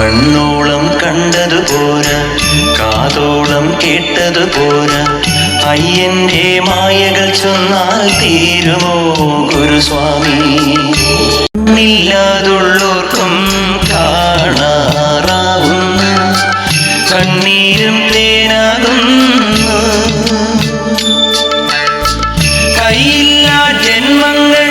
കണ്ണോളം കണ്ടതു പോരാ കാതോളം കേട്ടതു പോരാ. അയ്യന്റെ മായകൾ ചൊന്നാൽ തീരുമോ ഗുരുസ്വാമി കണ്ണില്ലാതുള്ളോർക്കും കാണാറാവുന്നു. കണ്ണീരും തേനാകുന്നു. കയ്യില്ലാ ജന്മങ്ങൾ